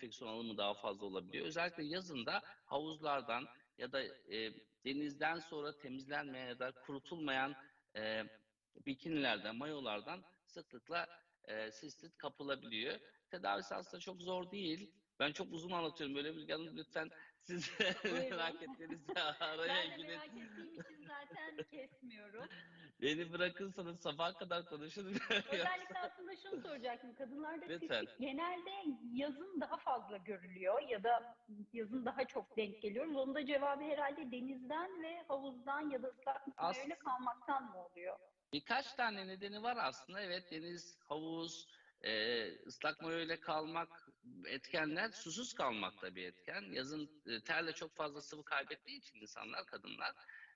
enfeksiyon alımı daha fazla olabiliyor. Özellikle yazında havuzlardan ya da e, denizden sonra temizlenmeyen ya da kurutulmayan e, bikinilerden, mayolardan sıklıkla e, sistit kapılabiliyor. Tedavisi aslında çok zor değil. Ben çok uzun anlatıyorum. Böyle bir lütfen siz merak ettiğinizde araya Ben de girin. merak ettiğim için zaten kesmiyorum. Beni bırakırsanız sabaha kadar konuşurum. Özellikle aslında şunu soracaktım. Kadınlarda Lütfen. sistit genelde yazın daha fazla görülüyor ya da yazın daha çok denk geliyoruz. Onun da cevabı herhalde denizden ve havuzdan ya da ıslak öyle kalmaktan mı oluyor? Birkaç tane nedeni var aslında. Evet deniz, havuz, e, ıslak mayoyla kalmak etkenler, susuz kalmak da bir etken. Yazın e, terle çok fazla sıvı kaybettiği için insanlar, kadınlar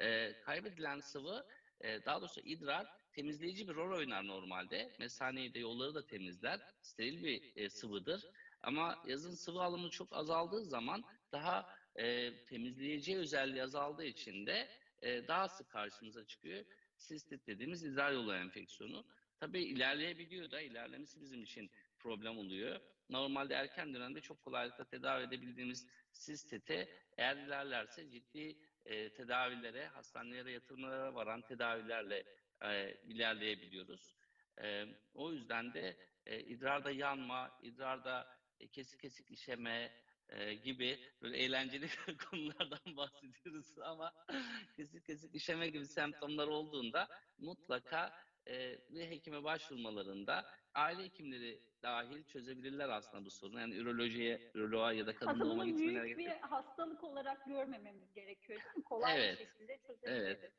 e, kaybedilen sıvı e, daha doğrusu idrar temizleyici bir rol oynar normalde. Mesaneyi de yolları da temizler. Steril bir e, sıvıdır. Ama yazın sıvı alımı çok azaldığı zaman daha e, temizleyici özelliği azaldığı için de e, daha sık karşımıza çıkıyor. Sistit dediğimiz idrar yolu enfeksiyonu. Tabii ilerleyebiliyor da ilerlemesi bizim için problem oluyor. Normalde erken dönemde çok kolaylıkla tedavi edebildiğimiz sistite eğer ilerlerse ciddi e, tedavilere, hastanelere yatırımlara varan tedavilerle e, ilerleyebiliyoruz. E, o yüzden de e, idrarda yanma, idrarda e, kesik kesik işeme e, gibi böyle eğlenceli konulardan bahsediyoruz ama kesik kesik işeme gibi semptomlar olduğunda mutlaka e, bir hekime başvurmalarında aile hekimleri dahil çözebilirler aslında bu sorunu. Yani ürolojiye, üroloğa ya da kadın Aslında doğuma bunu gitmelerine büyük bir yok. hastalık olarak görmememiz gerekiyor değil mi? Kolay Evet, bir şekilde çözebiliriz. evet.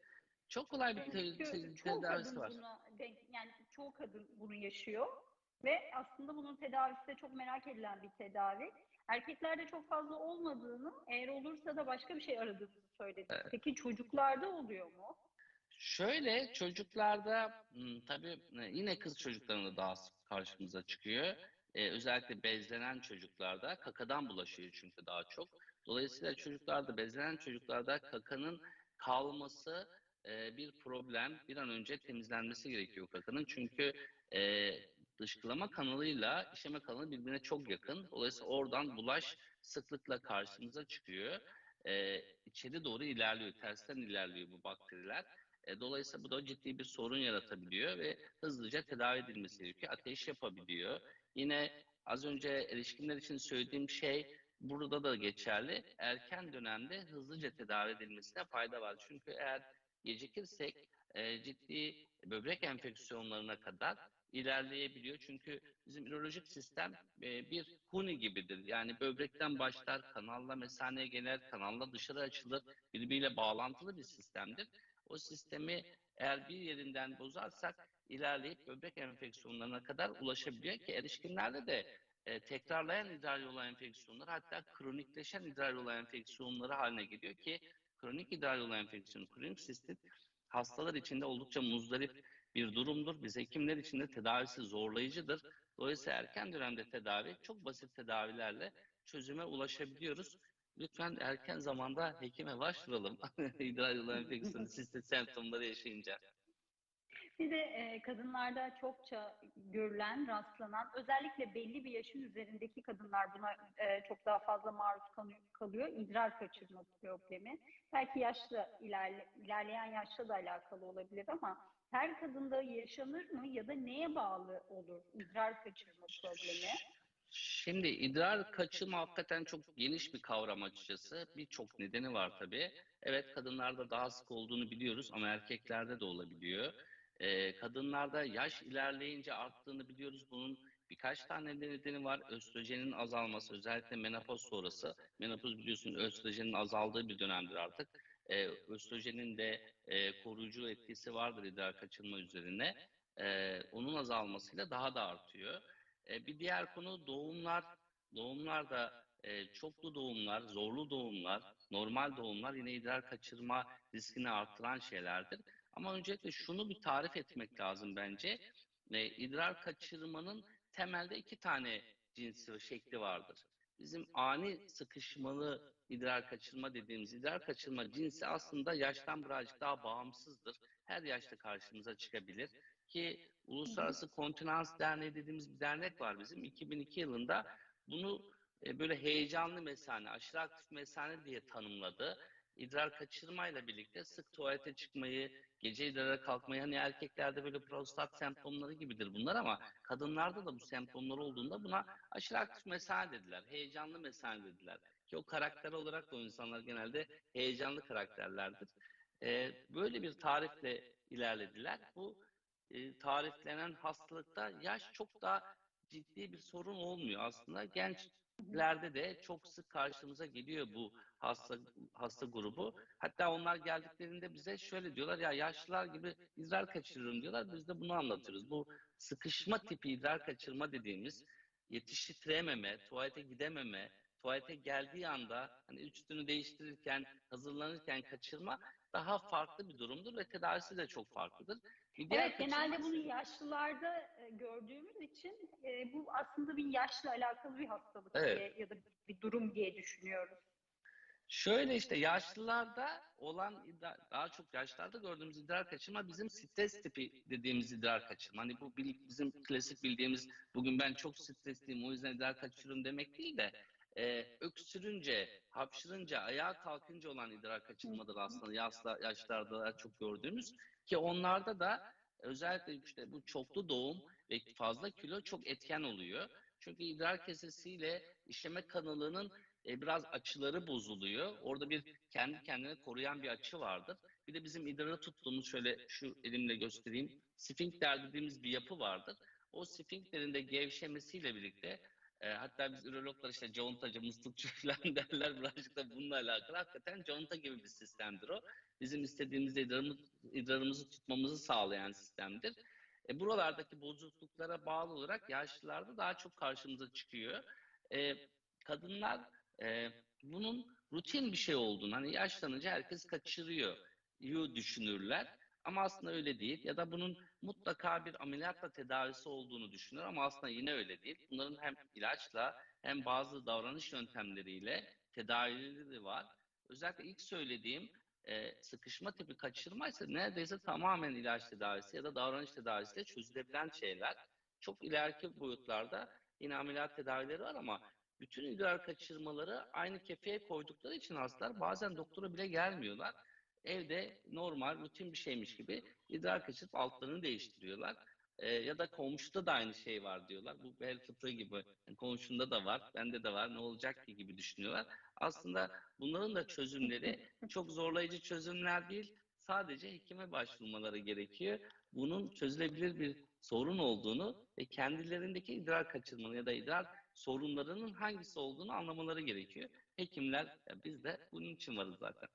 Çok kolay bir te- Çünkü te- çoğu tedavisi kadın var. buna denk, yani çoğu kadın bunu yaşıyor ve aslında bunun tedavisi de çok merak edilen bir tedavi. Erkeklerde çok fazla olmadığını, eğer olursa da başka bir şey aradığımızı söyledik. Peki çocuklarda oluyor mu? Şöyle çocuklarda hmm, tabii e, yine kız çocuklarında daha sık karşımıza çıkıyor. Ee, özellikle bezlenen çocuklarda kakadan bulaşıyor çünkü daha çok. Dolayısıyla çocuklarda bezlenen çocuklarda kakanın kalması e, bir problem. Bir an önce temizlenmesi gerekiyor kakanın. Çünkü e, dışkılama kanalıyla işeme kanalı birbirine çok yakın. Dolayısıyla oradan bulaş sıklıkla karşımıza çıkıyor. E, içeri doğru ilerliyor, tersten ilerliyor bu bakteriler. E, Dolayısıyla bu da ciddi bir sorun yaratabiliyor ve hızlıca tedavi edilmesi gerekiyor. Ateş yapabiliyor. Yine az önce erişkinler için söylediğim şey burada da geçerli. Erken dönemde hızlıca tedavi edilmesine fayda var. Çünkü eğer gecikirsek e, ciddi böbrek enfeksiyonlarına kadar ilerleyebiliyor. Çünkü bizim ürolojik sistem e, bir huni gibidir. Yani böbrekten başlar, kanalla mesaneye gelir, kanalla dışarı açılır. Birbiriyle bağlantılı bir sistemdir. O sistemi eğer bir yerinden bozarsak ilerleyip böbrek enfeksiyonlarına kadar ulaşabiliyor ki erişkinlerde de e, tekrarlayan idrar yolu enfeksiyonları hatta kronikleşen idrar yolu enfeksiyonları haline geliyor ki kronik idrar yolu enfeksiyonu, kronik sistit hastalar için de oldukça muzdarip bir durumdur. Biz hekimler için de tedavisi zorlayıcıdır. Dolayısıyla erken dönemde tedavi çok basit tedavilerle çözüme ulaşabiliyoruz. Lütfen erken zamanda hekime başvuralım. İdrar yolu enfeksiyonu, sistit semptomları yaşayınca. Bir de e, kadınlarda çokça görülen, rastlanan, özellikle belli bir yaşın üzerindeki kadınlar buna e, çok daha fazla maruz kalıyor. İdrar kaçırma problemi. Belki yaşla ilerle, ilerleyen yaşla da alakalı olabilir ama her kadında yaşanır mı ya da neye bağlı olur idrar kaçırma problemi? Şimdi idrar kaçırma hakikaten çok geniş bir kavram açıkçası. Birçok nedeni var tabii. Evet kadınlarda daha sık olduğunu biliyoruz ama erkeklerde de olabiliyor. Ee, kadınlarda yaş ilerleyince arttığını biliyoruz. Bunun birkaç tane nedeni var. Östrojenin azalması özellikle menopoz sonrası. Menopoz biliyorsunuz östrojenin azaldığı bir dönemdir artık. Ee, östrojenin de e, koruyucu etkisi vardır idrar kaçırma üzerine. Ee, onun azalmasıyla daha da artıyor. E, bir diğer konu doğumlar. Doğumlar da e, çoklu doğumlar, zorlu doğumlar, normal doğumlar yine idrar kaçırma riskini arttıran şeylerdir. Ama öncelikle şunu bir tarif etmek lazım bence. E, idrar kaçırmanın temelde iki tane cinsi şekli vardır. Bizim ani sıkışmalı idrar kaçırma dediğimiz idrar kaçırma cinsi aslında yaştan birazcık daha bağımsızdır. Her yaşta karşımıza çıkabilir ki Uluslararası Kontinans Derneği dediğimiz bir dernek var bizim. 2002 yılında bunu e, böyle heyecanlı mesane, aşırı aktif mesane diye tanımladı. İdrar kaçırmayla birlikte sık tuvalete çıkmayı, gece idrara kalkmayı, hani erkeklerde böyle prostat semptomları gibidir bunlar ama kadınlarda da bu semptomlar olduğunda buna aşırı aktif mesane dediler, heyecanlı mesane dediler. Ki o karakter olarak da o insanlar genelde heyecanlı karakterlerdir. E, böyle bir tarifle ilerlediler. Bu e, tariflenen hastalıkta yaş çok daha ciddi bir sorun olmuyor aslında. Gençlerde de çok sık karşımıza geliyor bu hasta hasta grubu. Hatta onlar geldiklerinde bize şöyle diyorlar ya yaşlılar gibi idrar kaçırıyorum diyorlar. Biz de bunu anlatıyoruz. Bu sıkışma tipi idrar kaçırma dediğimiz yetiştirememe, tuvalete gidememe, tuvalete geldiği anda hani üstünü değiştirirken, hazırlanırken kaçırma daha farklı bir durumdur ve tedavisi de çok farklıdır. Diğer Evet, genelde bunu yaşlılarda e, gördüğümüz için e, bu aslında bir yaşla alakalı bir hastalık Evet. diye ya da bir durum diye düşünüyoruz. Şöyle işte yaşlılarda olan daha çok yaşlarda gördüğümüz idrar kaçırma bizim stres tipi dediğimiz idrar kaçırma. Hani bu bizim klasik bildiğimiz bugün ben çok stresliyim o yüzden idrar kaçırıyorum demek değil de e, öksürünce, hapşırınca, ayağa kalkınca olan idrar kaçırmadır aslında yaşla, yaşlarda daha çok gördüğümüz ki onlarda da özellikle işte bu çoklu doğum ve fazla kilo çok etken oluyor. Çünkü idrar kesesiyle işleme kanalının e, biraz açıları bozuluyor. Orada bir kendi kendine koruyan bir açı vardır. Bir de bizim idrarı tuttuğumuz şöyle şu elimle göstereyim. Sfinkter dediğimiz bir yapı vardır. O sfinkterin de gevşemesiyle birlikte e, hatta biz ürologlar işte contacı, muslukçu falan derler birazcık da bununla alakalı. Hakikaten conta gibi bir sistemdir o. Bizim istediğimiz idrarımız, idrarımızı tutmamızı sağlayan sistemdir. E, buralardaki bozukluklara bağlı olarak yaşlılarda daha çok karşımıza çıkıyor. E, kadınlar e, bunun rutin bir şey olduğunu, hani yaşlanınca herkes kaçırıyor yu düşünürler. Ama aslında öyle değil. Ya da bunun mutlaka bir ameliyatla tedavisi olduğunu düşünür ama aslında yine öyle değil. Bunların hem ilaçla hem bazı davranış yöntemleriyle tedavileri var. Özellikle ilk söylediğim e, sıkışma tipi kaçırma ise neredeyse tamamen ilaç tedavisi ya da davranış tedavisiyle çözülebilen şeyler. Çok ileriki boyutlarda yine ameliyat tedavileri var ama bütün idrar kaçırmaları aynı kefeye koydukları için hastalar bazen doktora bile gelmiyorlar. Evde normal, rutin bir şeymiş gibi idrar kaçırıp altlarını değiştiriyorlar. Ee, ya da komşuda da aynı şey var diyorlar. Bu bel fıtığı gibi. Yani komşunda da var, bende de var, ne olacak ki gibi düşünüyorlar. Aslında bunların da çözümleri çok zorlayıcı çözümler değil. Sadece hekime başvurmaları gerekiyor. Bunun çözülebilir bir sorun olduğunu ve kendilerindeki idrar kaçırmanın ya da idrar sorunlarının hangisi olduğunu anlamaları gerekiyor. Hekimler, biz de bunun için varız zaten.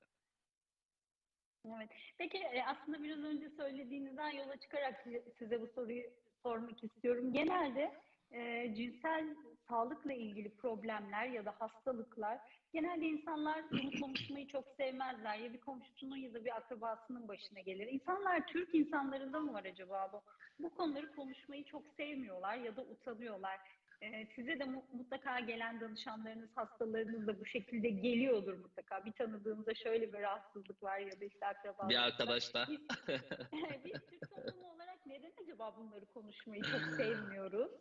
Evet. Peki e, aslında biraz önce söylediğinizden yola çıkarak size, size bu soruyu sormak istiyorum. Genelde e, cinsel sağlıkla ilgili problemler ya da hastalıklar genelde insanlar bunu konuşmayı çok sevmezler. Ya bir komşusunun ya da bir akrabasının başına gelir. İnsanlar Türk insanlarında mı var acaba bu? Bu konuları konuşmayı çok sevmiyorlar ya da utanıyorlar. E, size de mu- mutlaka gelen danışanlarınız, hastalarınız da bu şekilde geliyordur mutlaka. Bir tanıdığınızda şöyle bir rahatsızlık var ya da işte akrabalık. Bir arkadaş da Biz, biz Türk toplumu olarak neden acaba bunları konuşmayı çok sevmiyoruz?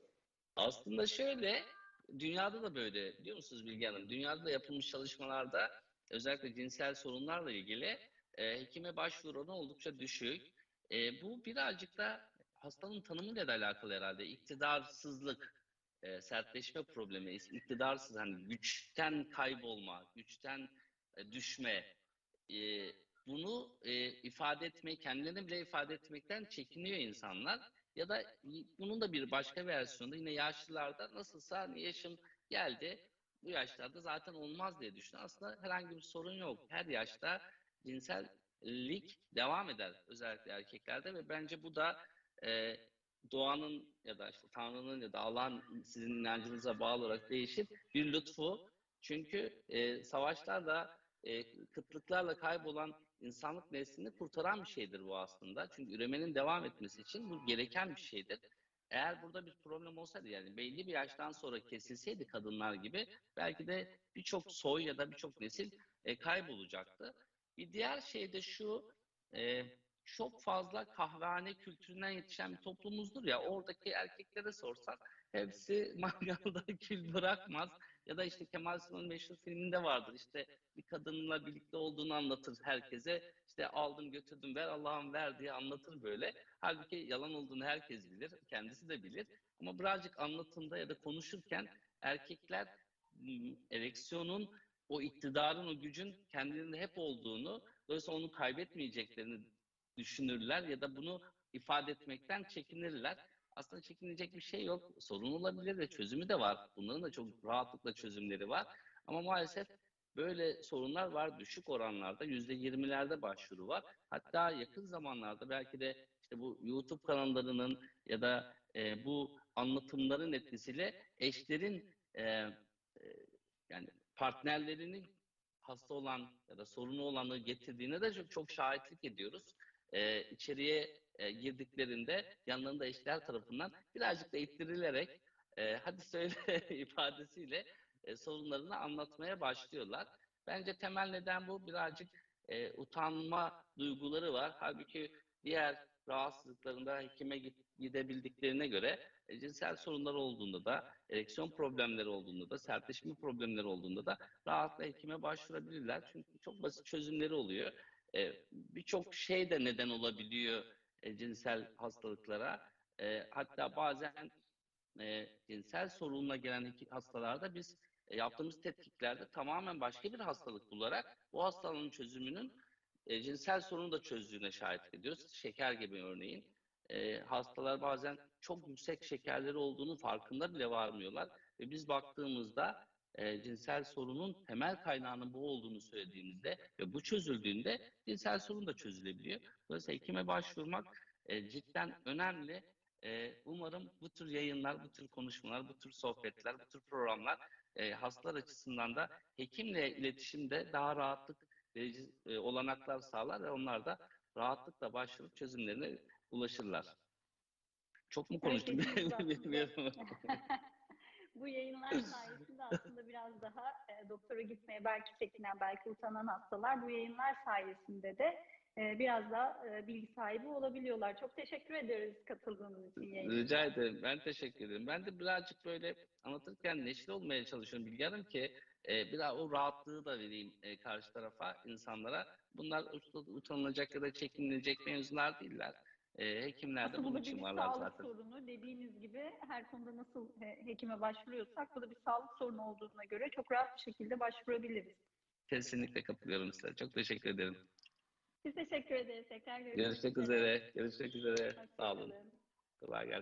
Aslında şöyle, dünyada da böyle biliyor musunuz Bilge Hanım? Dünyada da yapılmış çalışmalarda özellikle cinsel sorunlarla ilgili e, hekime başvuru oranı oldukça düşük. E, bu birazcık da hastanın tanımıyla da alakalı herhalde. İktidarsızlık, e, sertleşme problemi, iktidarsız hani güçten kaybolma, güçten e, düşme. E, bunu e, ifade etmeyi, kendilerine bile ifade etmekten çekiniyor insanlar. Ya da bunun da bir başka versiyonu yine yaşlılarda nasılsa hani yaşım geldi bu yaşlarda zaten olmaz diye düşünüyor. Aslında herhangi bir sorun yok. Her yaşta cinsellik devam eder özellikle erkeklerde ve bence bu da e, doğanın ya da işte Tanrı'nın ya da Allah'ın sizin inancınıza bağlı olarak değişir bir lütfu. Çünkü e, savaşlarla, e, kıtlıklarla kaybolan insanlık neslini kurtaran bir şeydir bu aslında. Çünkü üremenin devam etmesi için bu gereken bir şeydir. Eğer burada bir problem olsaydı yani belli bir yaştan sonra kesilseydi kadınlar gibi belki de birçok soy ya da birçok nesil e, kaybolacaktı. Bir diğer şey de şu, e, çok fazla kahvehane kültüründen yetişen bir toplumumuzdur ya oradaki erkeklere sorsak hepsi mangalda kül bırakmaz. Ya da işte Kemal Sunal'ın meşhur filminde vardır. İşte bir kadınla birlikte olduğunu anlatır herkese. İşte aldım götürdüm ver Allah'ım ver diye anlatır böyle. Halbuki yalan olduğunu herkes bilir. Kendisi de bilir. Ama birazcık anlatımda ya da konuşurken erkekler m, ereksiyonun o iktidarın, o gücün kendilerinde hep olduğunu, dolayısıyla onu kaybetmeyeceklerini düşünürler ya da bunu ifade etmekten çekinirler. Aslında çekinecek bir şey yok. Sorun olabilir ve çözümü de var. Bunların da çok rahatlıkla çözümleri var. Ama maalesef böyle sorunlar var. Düşük oranlarda yüzde yirmilerde başvuru var. Hatta yakın zamanlarda belki de işte bu YouTube kanallarının ya da e, bu anlatımların etkisiyle eşlerin e, e, yani partnerlerinin hasta olan ya da sorunu olanı getirdiğine de çok, çok şahitlik ediyoruz. Ee, içeriye e, girdiklerinde yanlarında eşler tarafından birazcık da ittirilerek e, hadi söyle ifadesiyle e, sorunlarını anlatmaya başlıyorlar. Bence temel neden bu birazcık e, utanma duyguları var. Halbuki diğer rahatsızlıklarında hekime gidebildiklerine göre e, cinsel sorunlar olduğunda da, ereksiyon problemleri olduğunda da, sertleşme problemleri olduğunda da rahatla hekime başvurabilirler. Çünkü çok basit çözümleri oluyor. E, Birçok şey de neden olabiliyor e, cinsel hastalıklara. E, hatta bazen e, cinsel sorunla gelen hastalarda biz e, yaptığımız tetkiklerde tamamen başka bir hastalık bularak bu hastalığın çözümünün e, cinsel sorunu da çözdüğüne şahit ediyoruz. Şeker gibi örneğin. E, hastalar bazen çok yüksek şekerleri olduğunu farkında bile varmıyorlar. Ve biz baktığımızda e, cinsel sorunun temel kaynağının bu olduğunu söylediğimizde ve bu çözüldüğünde cinsel sorun da çözülebiliyor. Dolayısıyla hekime başvurmak e, cidden önemli. E, umarım bu tür yayınlar, bu tür konuşmalar, bu tür sohbetler, bu tür programlar e, hastalar açısından da hekimle iletişimde daha rahatlık verici e, olanaklar sağlar ve onlar da rahatlıkla başvurup çözümlerine ulaşırlar. Çok mu konuştum bilmiyorum. Bu yayınlar sayesinde aslında biraz daha e, doktora gitmeye belki çekinen, belki utanan hastalar bu yayınlar sayesinde de e, biraz daha e, bilgi sahibi olabiliyorlar. Çok teşekkür ederiz katıldığınız için yayına. Rica ederim. Ben teşekkür ederim. Ben de birazcık böyle anlatırken neşeli olmaya çalışıyorum Bilge Hanım ki e, biraz o rahatlığı da vereyim e, karşı tarafa, insanlara. Bunlar ut- utanılacak ya da çekinilecek mevzular değiller. E, hekimler de Aslında bu bunun da için bir varlar sağlık zaten. sorunu. Dediğiniz gibi her konuda nasıl hekime başvuruyorsak bu da bir sağlık sorunu olduğuna göre çok rahat bir şekilde başvurabiliriz. Kesinlikle katılıyorum size. Çok teşekkür ederim. Biz teşekkür ederiz. Tekrar görüşmek Görüşmek üzere. Görüşmek üzere. Sağ olun. Hoşçakalın. Kolay gelsin.